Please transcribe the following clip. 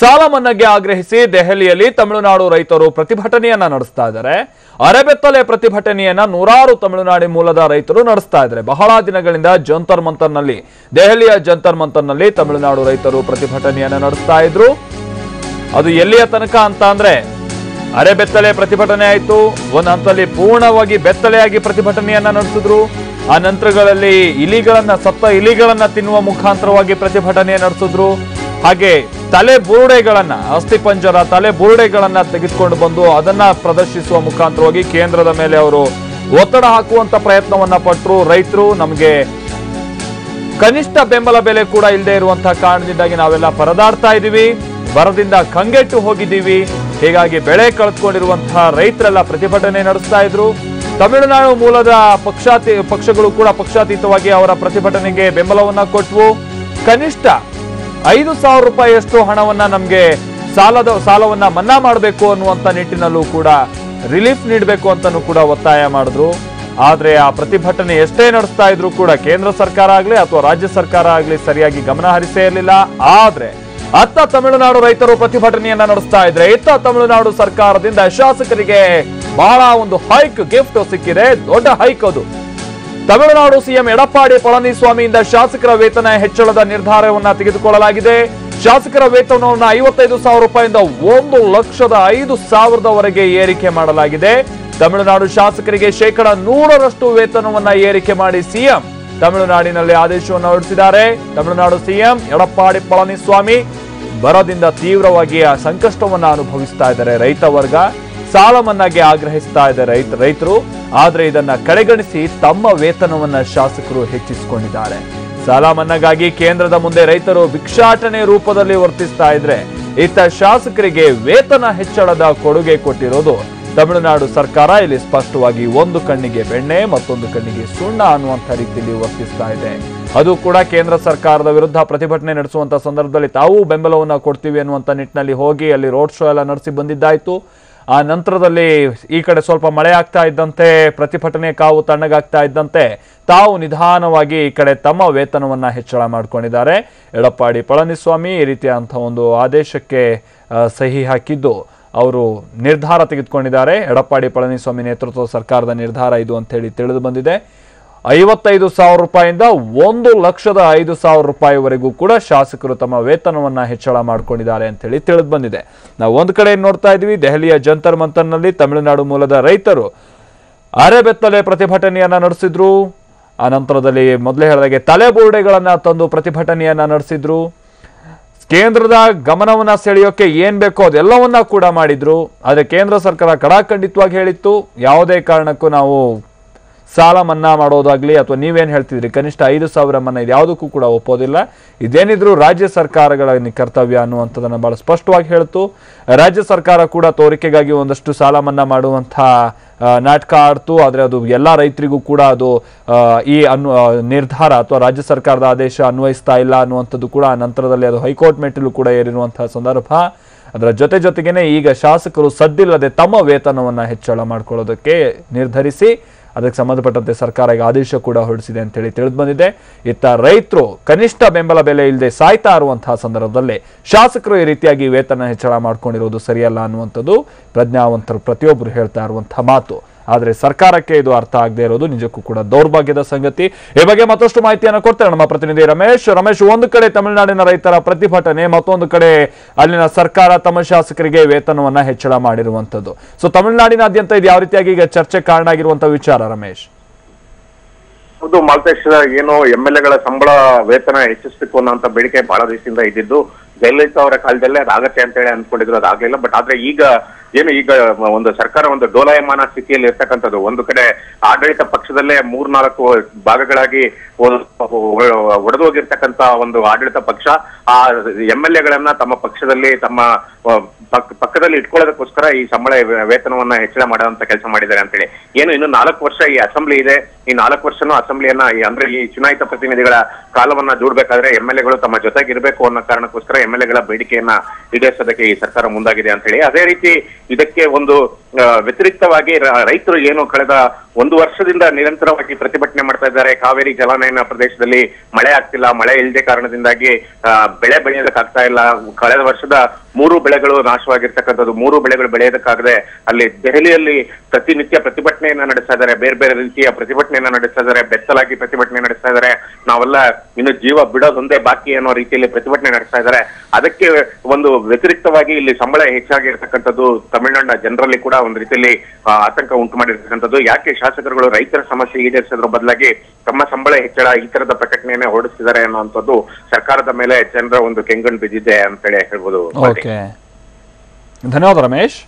ಸಾಲ ಮನ್ನಾಗೆ ಆಗ್ರಹಿಸಿ ದೆಹಲಿಯಲ್ಲಿ ತಮಿಳುನಾಡು ರೈತರು ಪ್ರತಿಭಟನೆಯನ್ನ ನಡೆಸ್ತಾ ಇದ್ದಾರೆ. ಅರೆಬೆತ್ತಲೆ ಪ್ರತಿಭಟನೆಯನ್ನ ನೂರಾರು ತಮಿಳುನಾಡಿ ಮೂಲದ ರೈತರು ನಡೆಸ್ತಾ ಇದ್ದಾರೆ. ಬಹಳ ದಿನಗಳಿಂದ ಜಂತರ್ ಮಂತರ್ನಲ್ಲಿ, ದೆಹಲಿಯ ಜಂತರ್ ಮಂತರ್ನಲ್ಲಿ ತಮಿಳುನಾಡು ರೈತರು ಪ್ರತಿಭಟನೆಯನ್ನ ನಡೆಸ್ತಾ ಇದ್ರು. ಅದು ಎಲ್ಲಿಯ ತನಕ ಅಂತ ಅಂದ್ರೆ, ಅರೆಬೆತ್ತಲೆ ಪ್ರತಿಭಟನೆ ಆಯಿತು. ಒಂದ್ ಹಂತದಲ್ಲಿ ಪೂರ್ಣವಾಗಿ ಬೆತ್ತಲೆಯಾಗಿ ಪ್ರತಿಭಟನೆಯನ್ನ ನಡೆಸಿದ್ರು. ಆ ನಂತರಗಳಲ್ಲಿ ಇಲಿಗಳನ್ನ, ಸತ್ತ ಇಲಿಗಳನ್ನ ತಿನ್ನುವ ಮುಖಾಂತರವಾಗಿ ಪ್ರತಿಭಟನೆ ನಡೆಸಿದ್ರು. ಹಾಗೆ ತಲೆ ಬುರುಡೆಗಳನ್ನ ಅಸ್ಥಿಪಂಜರ ತಲೆ ಬುರುಡೆಗಳನ್ನ ತೆಗೆದುಕೊಂಡು ಬಂದು ಅದನ್ನ ಪ್ರದರ್ಶಿಸುವ ಮುಖಾಂತರವಾಗಿ ಕೇಂದ್ರದ ಮೇಲೆ ಅವರು ಒತ್ತಡ ಹಾಕುವಂತ ಪ್ರಯತ್ನವನ್ನ ಪಟ್ಟರು ರೈತರು, ನಮಗೆ ಕನಿಷ್ಠ ಬೆಂಬಲ ಬೆಲೆ ಕೂಡ ಇಲ್ಲದೆ ಇರುವಂತಹ ಕಾರಣದಿಂದಾಗಿ ನಾವೆಲ್ಲ ಪರದಾಡ್ತಾ ಇದ್ದೀವಿ. ಬರದಿಂದ ಕಂಗೆಟ್ಟು ಹೋಗಿದ್ದೀವಿ. ಹೀಗಾಗಿ ಬೆಳೆ ಕಳೆದುಕೊಂಡಿರುವಂತಹ ರೈತರೆಲ್ಲ ಪ್ರತಿಭಟನೆ ನಡೆಸ್ತಾ ಇದ್ರು. ತಮಿಳುನಾಡು ಮೂಲದ ಪಕ್ಷಾತಿ ಪಕ್ಷಗಳು ಕೂಡ ಪಕ್ಷಾತೀತವಾಗಿ ಅವರ ಪ್ರತಿಭಟನೆಗೆ ಬೆಂಬಲವನ್ನ ಕೊಟ್ಟವು ಕನಿಷ್ಠ ಐದು ಸಾವಿರ ರೂಪಾಯಿಯಷ್ಟು ಹಣವನ್ನ ನಮ್ಗೆ ಸಾಲದ ಸಾಲವನ್ನ ಮನ್ನಾ ಮಾಡಬೇಕು ಅನ್ನುವಂತ ನಿಟ್ಟಿನಲ್ಲೂ ಕೂಡ ರಿಲೀಫ್ ನೀಡಬೇಕು ಅಂತಾನೂ ಕೂಡ ಒತ್ತಾಯ ಮಾಡಿದ್ರು. ಆದ್ರೆ ಆ ಪ್ರತಿಭಟನೆ ಎಷ್ಟೇ ನಡೆಸ್ತಾ ಇದ್ರು ಕೂಡ ಕೇಂದ್ರ ಸರ್ಕಾರ ಆಗ್ಲಿ ಅಥವಾ ರಾಜ್ಯ ಸರ್ಕಾರ ಆಗ್ಲಿ ಸರಿಯಾಗಿ ಗಮನ ಹರಿಸೇ ಇರಲಿಲ್ಲ. ಆದ್ರೆ ಅತ್ತ ತಮಿಳುನಾಡು ರೈತರು ಪ್ರತಿಭಟನೆಯನ್ನ ನಡೆಸ್ತಾ ಇದ್ರೆ ಇತ್ತ ತಮಿಳುನಾಡು ಸರ್ಕಾರದಿಂದ ಶಾಸಕರಿಗೆ ಬಹಳ ಒಂದು ಹೈಕ್ ಗಿಫ್ಟ್ ಸಿಕ್ಕಿದೆ. ದೊಡ್ಡ ಹೈಕ್ ಅದು. ತಮಿಳುನಾಡು ಸಿಎಂ ಎಡಪ್ಪಾಡಿ ಪಳನಿಸ್ವಾಮಿಯಿಂದ ಶಾಸಕರ ವೇತನ ಹೆಚ್ಚಳದ ನಿರ್ಧಾರವನ್ನು ತೆಗೆದುಕೊಳ್ಳಲಾಗಿದೆ. ಶಾಸಕರ ವೇತನವನ್ನು ಐವತ್ತೈದು ಸಾವಿರ ರೂಪಾಯಿಂದ ಒಂದು ಲಕ್ಷದ ಐದು ಸಾವಿರದವರೆಗೆ ಏರಿಕೆ ಮಾಡಲಾಗಿದೆ. ತಮಿಳುನಾಡು ಶಾಸಕರಿಗೆ ಶೇಕಡ ನೂರರಷ್ಟು ವೇತನವನ್ನು ಏರಿಕೆ ಮಾಡಿ ಸಿಎಂ ತಮಿಳುನಾಡಿನಲ್ಲಿ ಆದೇಶವನ್ನು ಹೊರಡಿಸಿದ್ದಾರೆ. ತಮಿಳುನಾಡು ಸಿಎಂ ಎಡಪ್ಪಾಡಿ ಪಳನಿಸ್ವಾಮಿ ಬರದಿಂದ ತೀವ್ರವಾಗಿ ಆ ಸಂಕಷ್ಟವನ್ನು ಅನುಭವಿಸ್ತಾ ಇದ್ದಾರೆ ರೈತ ವರ್ಗ. ಸಾಲ ಮನ್ನಾಗೆ ಆಗ್ರಹಿಸ್ತಾ ಇದೆ ರೈತ ರೈತರು, ಆದ್ರೆ ಇದನ್ನ ಕಡೆಗಣಿಸಿ ತಮ್ಮ ವೇತನವನ್ನ ಶಾಸಕರು ಹೆಚ್ಚಿಸಿಕೊಂಡಿದ್ದಾರೆ. ಸಾಲ ಮನ್ನಾಗಾಗಿ ಕೇಂದ್ರದ ಮುಂದೆ ರೈತರು ಭಿಕ್ಷಾಟನೆ ರೂಪದಲ್ಲಿ ವರ್ತಿಸ್ತಾ ಇದ್ರೆ, ಇತ್ತ ಶಾಸಕರಿಗೆ ವೇತನ ಹೆಚ್ಚಳದ ಕೊಡುಗೆ ಕೊಟ್ಟಿರೋದು ತಮಿಳುನಾಡು ಸರ್ಕಾರ. ಇಲ್ಲಿ ಸ್ಪಷ್ಟವಾಗಿ ಒಂದು ಕಣ್ಣಿಗೆ ಬೆಣ್ಣೆ, ಮತ್ತೊಂದು ಕಣ್ಣಿಗೆ ಸುಣ್ಣ ಅನ್ನುವಂಥ ರೀತಿಯಲ್ಲಿ ವರ್ತಿಸ್ತಾ ಇದೆ. ಅದು ಕೂಡ ಕೇಂದ್ರ ಸರ್ಕಾರದ ವಿರುದ್ಧ ಪ್ರತಿಭಟನೆ ನಡೆಸುವಂತ ಸಂದರ್ಭದಲ್ಲಿ ತಾವು ಬೆಂಬಲವನ್ನ ಕೊಡ್ತೀವಿ ಅನ್ನುವಂಥ ನಿಟ್ಟಿನಲ್ಲಿ ಹೋಗಿ ಅಲ್ಲಿ ರೋಡ್ ಶೋ ಎಲ್ಲ ನಡೆಸಿ ಬಂದಿದ್ದಾಯ್ತು. ಆ ನಂತರದಲ್ಲಿ ಈ ಕಡೆ ಸ್ವಲ್ಪ ಮಳೆ ಆಗ್ತಾ ಇದ್ದಂತೆ, ಪ್ರತಿಭಟನೆ ಕಾವು ತಣ್ಣಗಾಗ್ತಾ ಇದ್ದಂತೆ, ತಾವು ನಿಧಾನವಾಗಿ ಈ ಕಡೆ ತಮ್ಮ ವೇತನವನ್ನ ಹೆಚ್ಚಳ ಮಾಡ್ಕೊಂಡಿದ್ದಾರೆ. ಎಡಪ್ಪಾಡಿ ಪಳನಿಸ್ವಾಮಿ ಈ ರೀತಿಯಾದಂಥ ಒಂದು ಆದೇಶಕ್ಕೆ ಸಹಿ ಹಾಕಿದ್ದು. ಅವರು ನಿರ್ಧಾರ ತೆಗೆದುಕೊಂಡಿದ್ದಾರೆ. ಎಡಪ್ಪಾಡಿ ಪಳನಿಸ್ವಾಮಿ ನೇತೃತ್ವದ ಸರ್ಕಾರದ ನಿರ್ಧಾರ ಇದು ಅಂತ ಹೇಳಿ ತಿಳಿದು ಬಂದಿದೆ. ಐವತ್ತೈದು ಸಾವಿರ ರೂಪಾಯಿಂದ ಒಂದು ಲಕ್ಷದ ಐದು ಸಾವಿರ ರೂಪಾಯಿವರೆಗೂ ಕೂಡ ಶಾಸಕರು ತಮ್ಮ ವೇತನವನ್ನ ಹೆಚ್ಚಳ ಮಾಡ್ಕೊಂಡಿದ್ದಾರೆ ಅಂತ ಹೇಳಿ ತಿಳಿದು ಬಂದಿದೆ. ನಾವು ಒಂದು ಕಡೆ ನೋಡ್ತಾ ಇದ್ವಿ, ದೆಹಲಿಯ ಜಂತರ್ ಮಂತರ್ನಲ್ಲಿ ತಮಿಳುನಾಡು ಮೂಲದ ರೈತರು ಅರೆಬೆತ್ತಲೆ ಪ್ರತಿಭಟನೆಯನ್ನ ನಡೆಸಿದ್ರು. ಆ ನಂತರದಲ್ಲಿ ಮೊದಲೇ ಹೇಳಿದಾಗೆ ತಲೆಬೋರ್ಡೆಗಳನ್ನು ತಂದು ಪ್ರತಿಭಟನೆಯನ್ನ ನಡೆಸಿದ್ರು. ಕೇಂದ್ರದ ಗಮನವನ್ನ ಸೆಳೆಯೋಕೆ ಏನ್ ಬೇಕೋ ಅದೆಲ್ಲವನ್ನ ಕೂಡ ಮಾಡಿದ್ರು. ಆದರೆ ಕೇಂದ್ರ ಸರ್ಕಾರ ಕಡಾಖಂಡಿತವಾಗಿ ಹೇಳಿತ್ತು. ಯಾವುದೇ ಕಾರಣಕ್ಕೂ ನಾವು ಸಾಲ ಮನ್ನಾ ಮಾಡೋದಾಗ್ಲಿ ಅಥವಾ ನೀವೇನು ಹೇಳ್ತಿದ್ರಿ, ಕನಿಷ್ಠ ಐದು ಸಾವಿರ ಮನ್ನಾ ಇದು, ಯಾವುದಕ್ಕೂ ಕೂಡ ಒಪ್ಪೋದಿಲ್ಲ. ಇದೇನಿದ್ರು ರಾಜ್ಯ ಸರ್ಕಾರಗಳ ಕರ್ತವ್ಯ ಅನ್ನುವಂಥದ್ದನ್ನು ಬಹಳ ಸ್ಪಷ್ಟವಾಗಿ ಹೇಳ್ತು. ರಾಜ್ಯ ಸರ್ಕಾರ ಕೂಡ ತೋರಿಕೆಗಾಗಿ ಒಂದಷ್ಟು ಸಾಲ ಮನ್ನಾ ಮಾಡುವಂಥ ನಾಟಕ ಆಡ್ತು. ಆದರೆ ಅದು ಎಲ್ಲ ರೈತರಿಗೂ ಕೂಡ ಅದು ಈ ಅನ್ವ ನಿರ್ಧಾರ ಅಥವಾ ರಾಜ್ಯ ಸರ್ಕಾರದ ಆದೇಶ ಅನ್ವಯಿಸ್ತಾ ಇಲ್ಲ ಅನ್ನುವಂಥದ್ದು ಕೂಡ ನಂತರದಲ್ಲಿ ಅದು ಹೈಕೋರ್ಟ್ ಮೆಟ್ಟಿಲು ಕೂಡ ಏರಿರುವಂತಹ ಸಂದರ್ಭ. ಅದರ ಜೊತೆ ಜೊತೆಗೇನೆ ಈಗ ಶಾಸಕರು ಸದ್ದಿಲ್ಲದೆ ತಮ್ಮ ವೇತನವನ್ನ ಹೆಚ್ಚಳ ಮಾಡ್ಕೊಳ್ಳೋದಕ್ಕೆ ನಿರ್ಧರಿಸಿ ಅದಕ್ಕೆ ಸಂಬಂಧಪಟ್ಟಂತೆ ಸರ್ಕಾರ ಈಗ ಆದೇಶ ಕೂಡ ಹೊರಡಿಸಿದೆ ಅಂತ ಹೇಳಿ ತಿಳಿದು ಬಂದಿದೆ. ಇತ್ತ ರೈತರು ಕನಿಷ್ಠ ಬೆಂಬಲ ಬೆಲೆ ಇಲ್ಲದೆ ಸಾಯ್ತಾ ಇರುವಂತಹ ಸಂದರ್ಭದಲ್ಲಿ ಶಾಸಕರು ಈ ರೀತಿಯಾಗಿ ವೇತನ ಹೆಚ್ಚಳ ಮಾಡ್ಕೊಂಡಿರೋದು ಸರಿಯಲ್ಲ ಅನ್ನುವಂಥದ್ದು ಪ್ರಜ್ಞಾವಂತರು ಪ್ರತಿಯೊಬ್ಬರು ಹೇಳ್ತಾ ಇರುವಂತಹ ಮಾತು. ಆದರೆ ಸರ್ಕಾರಕ್ಕೆ ಇದು ಅರ್ಥ ಆಗದೆ ಇರೋದು ನಿಜಕ್ಕೂ ಕೂಡ ದೌರ್ಭಾಗ್ಯದ ಸಂಗತಿ. ಈ ಬಗ್ಗೆ ಮತ್ತಷ್ಟು ಮಾಹಿತಿಯನ್ನು ಕೊಡ್ತಾರೆ ನಮ್ಮ ಪ್ರತಿನಿಧಿ ರಮೇಶ್. ರಮೇಶ್, ಒಂದು ಕಡೆ ತಮಿಳುನಾಡಿನ ರೈತರ ಪ್ರತಿಭಟನೆ, ಮತ್ತೊಂದು ಕಡೆ ಅಲ್ಲಿನ ಸರ್ಕಾರ ತಮ್ಮ ಶಾಸಕರಿಗೆ ವೇತನವನ್ನ ಹೆಚ್ಚಳ ಮಾಡಿರುವಂತದ್ದು ಸೊ ತಮಿಳುನಾಡಿನಾದ್ಯಂತ ಇದು ಯಾವ ರೀತಿಯಾಗಿ ಈಗ ಚರ್ಚೆ ಕಾರಣ ಆಗಿರುವಂತಹ ವಿಚಾರ, ರಮೇಶ್? ಹೌದು ಮಾಲ್ತೇಶ್ ಏನು ಎಂ ಎಲ್ ಎಗಳ ಸಂಬಳ ವೇತನ ಹೆಚ್ಚಿಸಬೇಕು ಅನ್ನೋಂತ ಬೇಡಿಕೆ ಬಹಳ ದಿವಸದಿಂದ ಇದ್ದಿದ್ದು. ಜಯಲಲಿತಾ ಅವರ ಕಾಲದಲ್ಲೇ ಅದಾಗತ್ತೆ ಅಂತ ಹೇಳಿ ಅನ್ಕೊಂಡಿದ್ರು ಅದಾಗ್ಲಿಲ್ಲ. ಬಟ್ ಆದ್ರೆ ಈಗ ಏನು ಈಗ ಒಂದು ಸರ್ಕಾರ ಒಂದು ಡೋಲಾಯಮಾನ ಸ್ಥಿತಿಯಲ್ಲಿ ಇರ್ತಕ್ಕಂಥದ್ದು. ಒಂದು ಕಡೆ ಆಡಳಿತ ಪಕ್ಷದಲ್ಲೇ ಮೂರ್ನಾಲ್ಕು ಭಾಗಗಳಾಗಿ ಒಡೆದು ಹೋಗಿರ್ತಕ್ಕಂತ ಒಂದು ಆಡಳಿತ ಪಕ್ಷ, ಆ ಎಂ ಎಲ್ ಎಗಳನ್ನ ತಮ್ಮ ಪಕ್ಷದಲ್ಲಿ ತಮ್ಮ ಪಕ್ಕದಲ್ಲಿ ಇಟ್ಕೊಳ್ಳೋದಕ್ಕೋಸ್ಕರ ಈ ಸಂಬಳ ವೇತನವನ್ನ ಹೆಚ್ಚಳ ಮಾಡುವಂತ ಕೆಲಸ ಮಾಡಿದ್ದಾರೆ ಅಂತೇಳಿ ಏನು ಇನ್ನು ನಾಲ್ಕು ವರ್ಷ ಈ ಅಸೆಂಬ್ಲಿ ಇದೆ. ಈ ನಾಲ್ಕು ವರ್ಷನೂ ಅಸೆಂಬ್ಲಿಯನ್ನ ಅಂದ್ರೆ ಈ ಚುನಾಯಿತ ಪ್ರತಿನಿಧಿಗಳ ಕಾಲವನ್ನ ದೂಡ್ಬೇಕಾದ್ರೆ ಎಂ ಎಲ್ ಎಗಳು ತಮ್ಮ ಜೊತೆಗಿರ್ಬೇಕು ಅನ್ನೋ ಕಾರಣಕ್ಕೋಸ್ಕರ ಎಂ ಎಲ್ ಎಗಳ ಬೇಡಿಕೆಯನ್ನ ಈಡೇರಿಸೋದಕ್ಕೆ ಈ ಸರ್ಕಾರ ಮುಂದಾಗಿದೆ ಅಂತ ಹೇಳಿ. ಅದೇ ರೀತಿ ಇದಕ್ಕೆ ಒಂದು ವ್ಯತಿರಿಕ್ತವಾಗಿ ರೈತರು ಏನು ಕಳೆದ ಒಂದು ವರ್ಷದಿಂದ ನಿರಂತರವಾಗಿ ಪ್ರತಿಭಟನೆ ಮಾಡ್ತಾ ಇದ್ದಾರೆ. ಕಾವೇರಿ ಜಲಾನಯನ ಪ್ರದೇಶದಲ್ಲಿ ಮಳೆ ಆಗ್ತಿಲ್ಲ. ಮಳೆ ಇಲ್ಲದೆ ಕಾರಣದಿಂದಾಗಿ ಬೆಳೆ ಬೆಳೆಯೋದಕ್ಕಾಗ್ತಾ ಇಲ್ಲ. ಕಳೆದ ವರ್ಷದ ಮೂರು ಬೆಳೆಗಳು ನಾಶವಾಗಿರ್ತಕ್ಕಂಥದ್ದು. ಮೂರು ಬೆಳೆಗಳು ಬೆಳೆಯೋದಕ್ಕಾಗದೆ ಅಲ್ಲಿ ದೆಹಲಿಯಲ್ಲಿ ಪ್ರತಿನಿತ್ಯ ಪ್ರತಿಭಟನೆಯನ್ನ ನಡೆಸ್ತಾ ಇದ್ದಾರೆ. ಬೇರೆ ಬೇರೆ ರೀತಿಯ ಪ್ರತಿಭಟನೆಯನ್ನ ನಡೆಸ್ತಾ ಇದ್ದಾರೆ. ಬೆತ್ತಲಾಗಿ ಪ್ರತಿಭಟನೆ ನಡೆಸ್ತಾ ಇದ್ದಾರೆ. ನಾವೆಲ್ಲ ಇನ್ನು ಜೀವ ಬಿಡೋದೊಂದೇ ಬಾಕಿ ಅನ್ನೋ ರೀತಿಯಲ್ಲಿ ಪ್ರತಿಭಟನೆ ನಡೆಸ್ತಾ ಇದ್ದಾರೆ. ಅದಕ್ಕೆ ಒಂದು ವ್ಯತಿರಿಕ್ತವಾಗಿ ಇಲ್ಲಿ ಸಂಬಳ ಹೆಚ್ಚಾಗಿರ್ತಕ್ಕಂಥದ್ದು ತಮಿಳುನಾಡಿನ ಜನರಲ್ಲಿ ಕೂಡ ಒಂದು ರೀತಿಯಲ್ಲಿ ಆತಂಕ ಉಂಟು ಮಾಡಿರ್ತಕ್ಕಂಥದ್ದು. ಯಾಕೆ ಶಾಸಕರುಗಳು ರೈತರ ಸಮಸ್ಯೆ ಈಡೇರಿಸೋದ್ರ ಬದಲಾಗಿ ತಮ್ಮ ಸಂಬಳ ಹೆಚ್ಚಳ ಈ ತರದ ಪ್ರಕಟಣೆಯನ್ನೇ ಹೊರಡಿಸಿದ್ದಾರೆ ಅನ್ನುವಂಥದ್ದು ಸರ್ಕಾರದ ಮೇಲೆ ಜನರ ಒಂದು ಕೆಂಗಣ್ಣು ಬಿದ್ದಿದೆ ಅಂತೇಳಿ ಹೇಳ್ಬೋದು. ಧನ್ಯವಾದ ರಮೇಶ್.